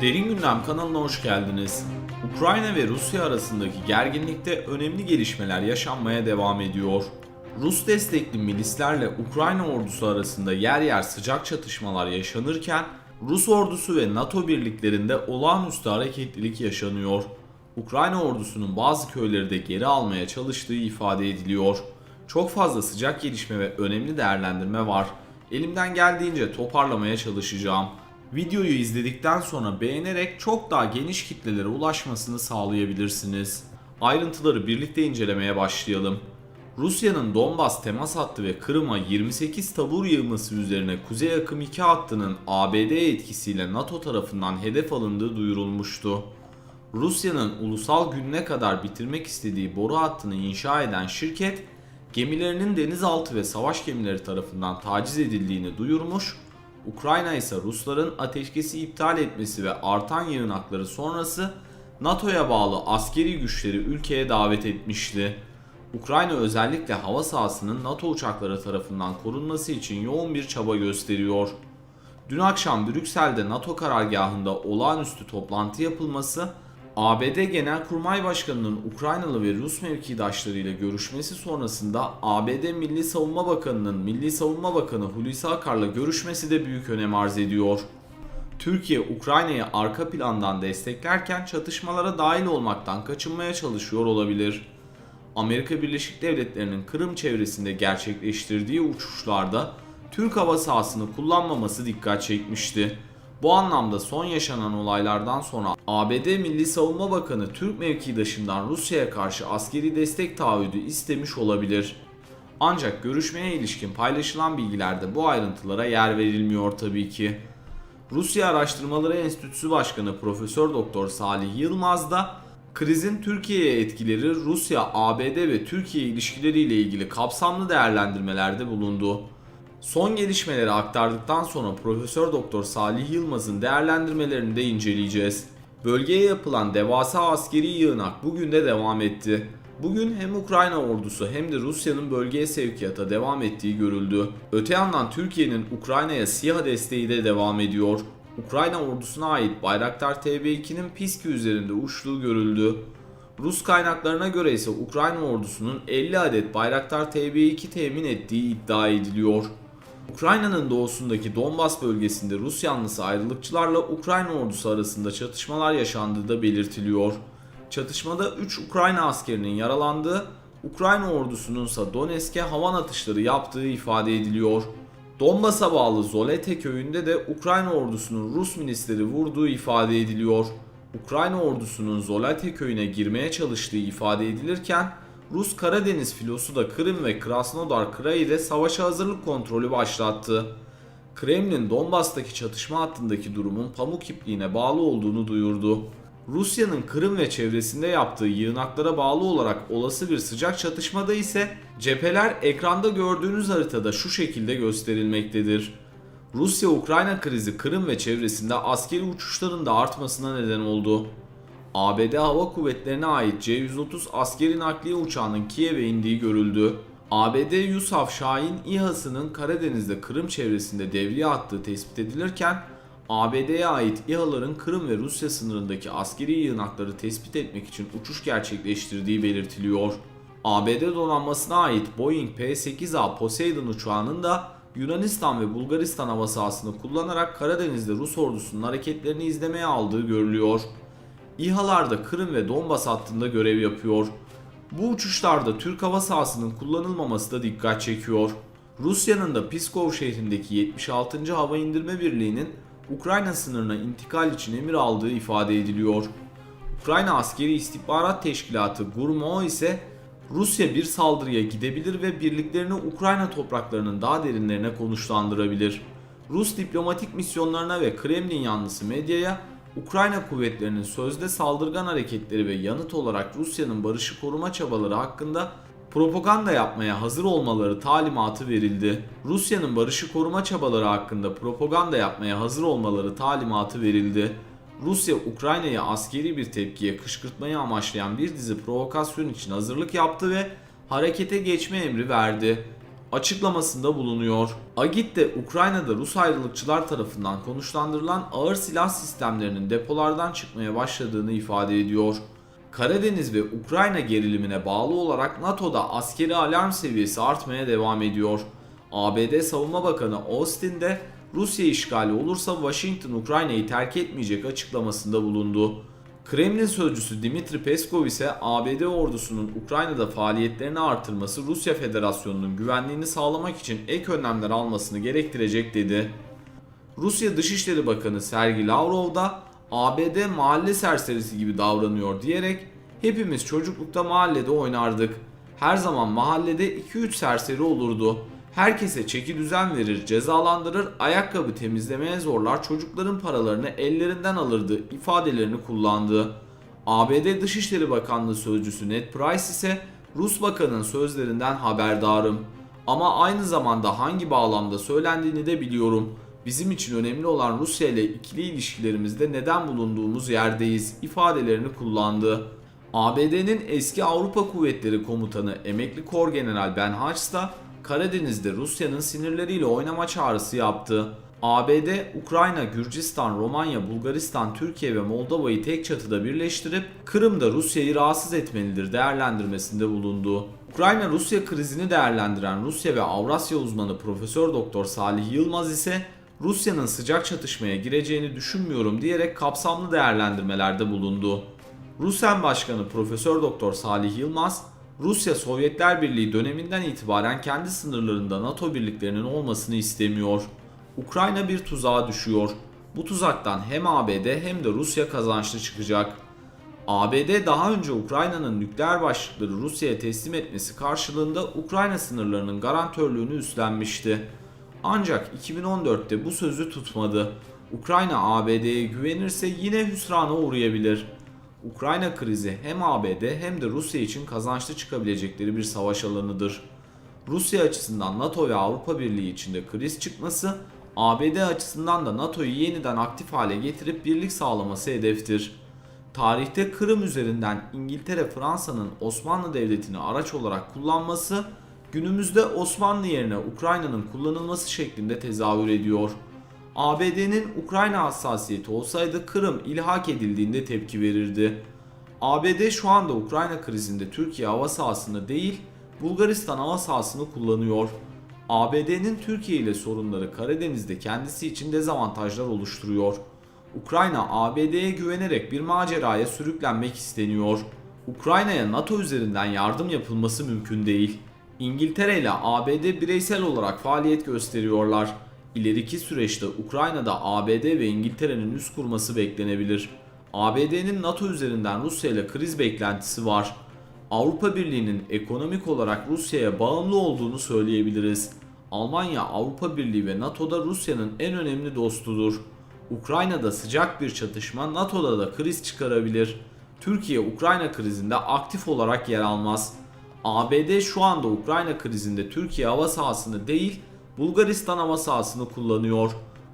Derin Gündem kanalına hoş geldiniz. Ukrayna ve Rusya arasındaki gerginlikte önemli gelişmeler yaşanmaya devam ediyor. Rus destekli milislerle Ukrayna ordusu arasında yer yer sıcak çatışmalar yaşanırken Rus ordusu ve NATO birliklerinde olağanüstü hareketlilik yaşanıyor. Ukrayna ordusunun bazı köyleri de geri almaya çalıştığı ifade ediliyor. Çok fazla sıcak gelişme ve önemli değerlendirme var. Elimden geldiğince toparlamaya çalışacağım. Videoyu izledikten sonra beğenerek çok daha geniş kitlelere ulaşmasını sağlayabilirsiniz. Ayrıntıları birlikte incelemeye başlayalım. Rusya'nın Donbas temas hattı ve Kırım'a 28 tabur yığması üzerine Kuzey Akım 2 hattının ABD etkisiyle NATO tarafından hedef alındığı duyurulmuştu. Rusya'nın ulusal gününe kadar bitirmek istediği boru hattını inşa eden şirket, gemilerinin denizaltı ve savaş gemileri tarafından taciz edildiğini duyurmuş, Ukrayna ise Rusların ateşkesi iptal etmesi ve artan yığınakları sonrası NATO'ya bağlı askeri güçleri ülkeye davet etmişti. Ukrayna özellikle hava sahasının NATO uçakları tarafından korunması için yoğun bir çaba gösteriyor. Dün akşam Brüksel'de NATO karargahında olağanüstü toplantı yapılması, ABD Genelkurmay Başkanı'nın Ukraynalı ve Rus mevkidaşlarıyla görüşmesi sonrasında ABD Milli Savunma Bakanı'nın Milli Savunma Bakanı Hulusi Akar'la görüşmesi de büyük önem arz ediyor. Türkiye Ukrayna'yı arka plandan desteklerken çatışmalara dahil olmaktan kaçınmaya çalışıyor olabilir. Amerika Birleşik Devletleri'nin Kırım çevresinde gerçekleştirdiği uçuşlarda Türk hava sahasını kullanmaması dikkat çekmişti. Bu anlamda son yaşanan olaylardan sonra ABD Milli Savunma Bakanı Türk mevkidaşından Rusya'ya karşı askeri destek taahhüdü istemiş olabilir. Ancak görüşmeye ilişkin paylaşılan bilgilerde bu ayrıntılara yer verilmiyor tabii ki. Rusya Araştırmaları Enstitüsü Başkanı Profesör Doktor Salih Yılmaz da krizin Türkiye'ye etkileri Rusya, ABD ve Türkiye ilişkileriyle ilgili kapsamlı değerlendirmelerde bulundu. Son gelişmeleri aktardıktan sonra Profesör Doktor Salih Yılmaz'ın değerlendirmelerini de inceleyeceğiz. Bölgeye yapılan devasa askeri yığınak bugün de devam etti. Bugün hem Ukrayna ordusu hem de Rusya'nın bölgeye sevkiyata devam ettiği görüldü. Öte yandan Türkiye'nin Ukrayna'ya SİHA desteği de devam ediyor. Ukrayna ordusuna ait Bayraktar TB2'nin Piski üzerinde uçtuğu görüldü. Rus kaynaklarına göre ise Ukrayna ordusunun 50 adet Bayraktar TB2 temin ettiği iddia ediliyor. Ukrayna'nın doğusundaki Donbas bölgesinde Rus yanlısı ayrılıkçılarla Ukrayna ordusu arasında çatışmalar yaşandığı da belirtiliyor. Çatışmada 3 Ukrayna askerinin yaralandığı, Ukrayna ordusunun ise Donetsk'e havan atışları yaptığı ifade ediliyor. Donbas'a bağlı Zolete köyünde de Ukrayna ordusunun Rus milisleri vurduğu ifade ediliyor. Ukrayna ordusunun Zolete köyüne girmeye çalıştığı ifade edilirken Rus Karadeniz filosu da Kırım ve Krasnodar Krai'de savaşa hazırlık kontrolü başlattı. Kremlin Donbas'taki çatışma hattındaki durumun pamuk ipliğine bağlı olduğunu duyurdu. Rusya'nın Kırım ve çevresinde yaptığı yığınaklara bağlı olarak olası bir sıcak çatışmada ise cepheler ekranda gördüğünüz haritada şu şekilde gösterilmektedir. Rusya-Ukrayna krizi Kırım ve çevresinde askeri uçuşların da artmasına neden oldu. ABD Hava Kuvvetleri'ne ait C-130 askeri nakliye uçağının Kiev'e indiği görüldü. ABD Yusuf Şahin İHA'sının Karadeniz'de Kırım çevresinde devriye attığı tespit edilirken ABD'ye ait İHA'ların Kırım ve Rusya sınırındaki askeri yığınakları tespit etmek için uçuş gerçekleştirdiği belirtiliyor. ABD donanmasına ait Boeing P-8A Poseidon uçağının da Yunanistan ve Bulgaristan hava sahasını kullanarak Karadeniz'de Rus ordusunun hareketlerini izlemeye aldığı görülüyor. İHA'lar da Kırım ve Donbas hattında görev yapıyor. Bu uçuşlarda Türk hava sahasının kullanılmaması da dikkat çekiyor. Rusya'nın da Pskov şehrindeki 76. Hava İndirme Birliği'nin Ukrayna sınırına intikal için emir aldığı ifade ediliyor. Ukrayna Askeri İstihbarat Teşkilatı GURMO ise Rusya bir saldırıya gidebilir ve birliklerini Ukrayna topraklarının daha derinlerine konuşlandırabilir. Rus diplomatik misyonlarına ve Kremlin yanlısı medyaya Ukrayna kuvvetlerinin sözde saldırgan hareketleri ve yanıt olarak Rusya'nın barışı koruma çabaları hakkında propaganda yapmaya hazır olmaları talimatı verildi. Rusya'nın barışı koruma çabaları hakkında propaganda yapmaya hazır olmaları talimatı verildi. Rusya Ukrayna'ya askeri bir tepkiye kışkırtmayı amaçlayan bir dizi provokasyon için hazırlık yaptı ve harekete geçme emri verdi. Açıklamasında bulunuyor. Agit de Ukrayna'da Rus ayrılıkçılar tarafından konuşlandırılan ağır silah sistemlerinin depolardan çıkmaya başladığını ifade ediyor. Karadeniz ve Ukrayna gerilimine bağlı olarak NATO'da askeri alarm seviyesi artmaya devam ediyor. ABD Savunma Bakanı Austin de Rusya işgali olursa Washington Ukrayna'yı terk etmeyecek açıklamasında bulundu. Kremlin sözcüsü Dimitri Peskov ise ABD ordusunun Ukrayna'da faaliyetlerini artırması Rusya Federasyonu'nun güvenliğini sağlamak için ek önlemler almasını gerektirecek dedi. Rusya Dışişleri Bakanı Sergey Lavrov da ABD mahalle serserisi gibi davranıyor diyerek hepimiz çocuklukta mahallede oynardık. Her zaman mahallede 2-3 serseri olurdu. Herkese çeki düzen verir, cezalandırır, ayakkabı temizlemeye zorlar, çocukların paralarını ellerinden alırdı ifadelerini kullandı. ABD Dışişleri Bakanlığı Sözcüsü Ned Price ise Rus bakanın sözlerinden haberdarım. Ama aynı zamanda hangi bağlamda söylendiğini de biliyorum. Bizim için önemli olan Rusya ile ikili ilişkilerimizde neden bulunduğumuz yerdeyiz ifadelerini kullandı. ABD'nin eski Avrupa Kuvvetleri Komutanı emekli Kor General Ben Hatch da Karadeniz'de Rusya'nın sinirleriyle oynama çağrısı yaptı. ABD, Ukrayna, Gürcistan, Romanya, Bulgaristan, Türkiye ve Moldova'yı tek çatıda birleştirip Kırım'da Rusya'yı rahatsız etmelidir değerlendirmesinde bulundu. Ukrayna-Rusya krizini değerlendiren Rusya ve Avrasya uzmanı Profesör Doktor Salih Yılmaz ise Rusya'nın sıcak çatışmaya gireceğini düşünmüyorum diyerek kapsamlı değerlendirmelerde bulundu. Rusen Başkanı Profesör Doktor Salih Yılmaz, Rusya Sovyetler Birliği döneminden itibaren kendi sınırlarında NATO birliklerinin olmasını istemiyor. Ukrayna bir tuzağa düşüyor. Bu tuzaktan hem ABD hem de Rusya kazançlı çıkacak. ABD daha önce Ukrayna'nın nükleer başlıkları Rusya'ya teslim etmesi karşılığında Ukrayna sınırlarının garantörlüğünü üstlenmişti. Ancak 2014'te bu sözü tutmadı. Ukrayna ABD'ye güvenirse yine hüsrana uğrayabilir. Ukrayna krizi hem ABD hem de Rusya için kazançlı çıkabilecekleri bir savaş alanıdır. Rusya açısından NATO ve Avrupa Birliği içinde kriz çıkması, ABD açısından da NATO'yu yeniden aktif hale getirip birlik sağlaması hedeftir. Tarihte Kırım üzerinden İngiltere Fransa'nın Osmanlı Devleti'ni araç olarak kullanması, günümüzde Osmanlı yerine Ukrayna'nın kullanılması şeklinde tezahür ediyor. ABD'nin Ukrayna hassasiyeti olsaydı Kırım ilhak edildiğinde tepki verirdi. ABD şu anda Ukrayna krizinde Türkiye hava sahasını değil, Bulgaristan hava sahasını kullanıyor. ABD'nin Türkiye ile sorunları Karadeniz'de kendisi için dezavantajlar oluşturuyor. Ukrayna ABD'ye güvenerek bir maceraya sürüklenmek isteniyor. Ukrayna'ya NATO üzerinden yardım yapılması mümkün değil. İngiltere ile ABD bireysel olarak faaliyet gösteriyorlar. İleriki süreçte Ukrayna'da ABD ve İngiltere'nin üst kurması beklenebilir. ABD'nin NATO üzerinden Rusya ile kriz beklentisi var. Avrupa Birliği'nin ekonomik olarak Rusya'ya bağımlı olduğunu söyleyebiliriz. Almanya, Avrupa Birliği ve NATO'da Rusya'nın en önemli dostudur. Ukrayna'da sıcak bir çatışma NATO'da da kriz çıkarabilir. Türkiye Ukrayna krizinde aktif olarak yer almaz. ABD şu anda Ukrayna krizinde Türkiye hava sahasını değil, Bulgaristan hava sahasını kullanıyor.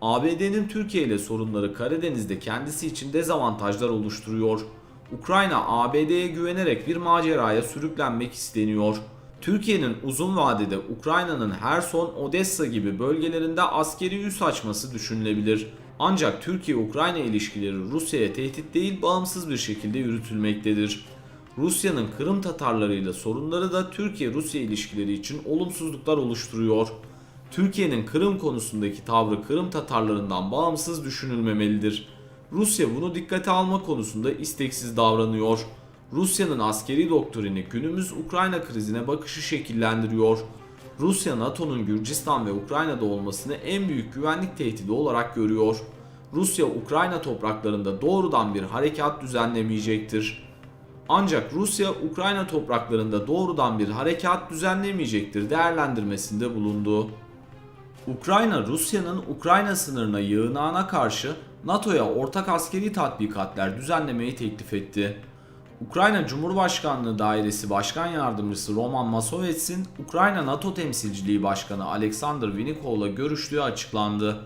ABD'nin Türkiye ile sorunları Karadeniz'de kendisi için dezavantajlar oluşturuyor. Ukrayna ABD'ye güvenerek bir maceraya sürüklenmek isteniyor. Türkiye'nin uzun vadede Ukrayna'nın Herson, Odessa gibi bölgelerinde askeri üs açması düşünülebilir. Ancak Türkiye-Ukrayna ilişkileri Rusya'ya tehdit değil bağımsız bir şekilde yürütülmektedir. Rusya'nın Kırım Tatarlarıyla sorunları da Türkiye-Rusya ilişkileri için olumsuzluklar oluşturuyor. Türkiye'nin Kırım konusundaki tavrı Kırım Tatarlarından bağımsız düşünülmemelidir. Rusya bunu dikkate alma konusunda isteksiz davranıyor. Rusya'nın askeri doktrini günümüz Ukrayna krizine bakışı şekillendiriyor. Rusya NATO'nun Gürcistan ve Ukrayna'da olmasını en büyük güvenlik tehdidi olarak görüyor. Rusya Ukrayna topraklarında doğrudan bir harekat düzenlemeyecektir. Ancak Rusya Ukrayna topraklarında doğrudan bir harekat düzenlemeyecektir değerlendirmesinde bulundu. Ukrayna Rusya'nın Ukrayna sınırına yığınağına karşı NATO'ya ortak askeri tatbikatlar düzenlemeyi teklif etti. Ukrayna Cumhurbaşkanlığı Dairesi Başkan Yardımcısı Roman Masovets'in Ukrayna NATO Temsilciliği Başkanı Alexander Vinikov'la görüştüğü açıklandı.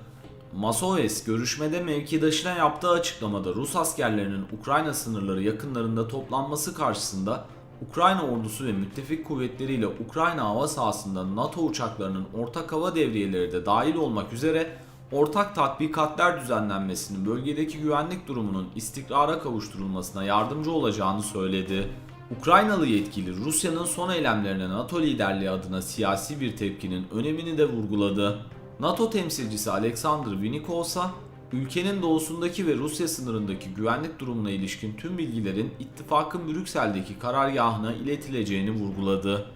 Masovets görüşmede mevkidaşına yaptığı açıklamada Rus askerlerinin Ukrayna sınırları yakınlarında toplanması karşısında Ukrayna ordusu ve müttefik kuvvetleriyle Ukrayna hava sahasında NATO uçaklarının ortak hava devriyeleri de dahil olmak üzere ortak tatbikatlar düzenlenmesinin bölgedeki güvenlik durumunun istikrara kavuşturulmasına yardımcı olacağını söyledi. Ukraynalı yetkili Rusya'nın son eylemlerine NATO liderliği adına siyasi bir tepkinin önemini de vurguladı. NATO temsilcisi Alexander Vinikovsa, ülkenin doğusundaki ve Rusya sınırındaki güvenlik durumuna ilişkin tüm bilgilerin ittifakın Brüksel'deki karargahına iletileceğini vurguladı.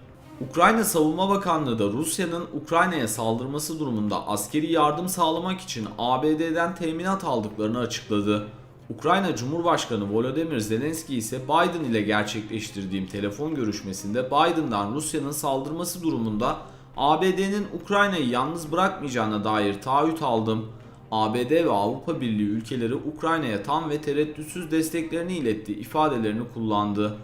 Ukrayna Savunma Bakanlığı da Rusya'nın Ukrayna'ya saldırması durumunda askeri yardım sağlamak için ABD'den teminat aldıklarını açıkladı. Ukrayna Cumhurbaşkanı Volodymyr Zelenski ise Biden ile gerçekleştirdiğim telefon görüşmesinde Biden'dan Rusya'nın saldırması durumunda ABD'nin Ukrayna'yı yalnız bırakmayacağına dair taahhüt aldım. ABD ve Avrupa Birliği ülkeleri Ukrayna'ya tam ve tereddütsüz desteklerini iletti ifadelerini kullandı.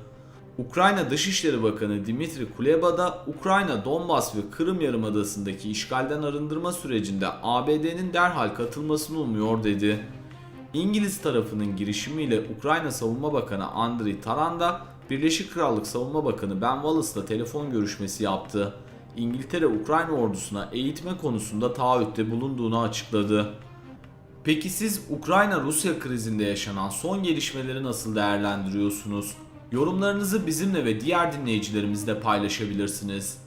Ukrayna Dışişleri Bakanı Dimitri Kuleba da Ukrayna, Donbas ve Kırım Yarımadası'ndaki işgalden arındırma sürecinde ABD'nin derhal katılmasını umuyor dedi. İngiliz tarafının girişimiyle Ukrayna Savunma Bakanı Andriy Taran da Birleşik Krallık Savunma Bakanı Ben Wallace'la telefon görüşmesi yaptı. İngiltere Ukrayna ordusuna eğitme konusunda taahhütte bulunduğunu açıkladı. Peki siz Ukrayna-Rusya krizinde yaşanan son gelişmeleri nasıl değerlendiriyorsunuz? Yorumlarınızı bizimle ve diğer dinleyicilerimizle paylaşabilirsiniz.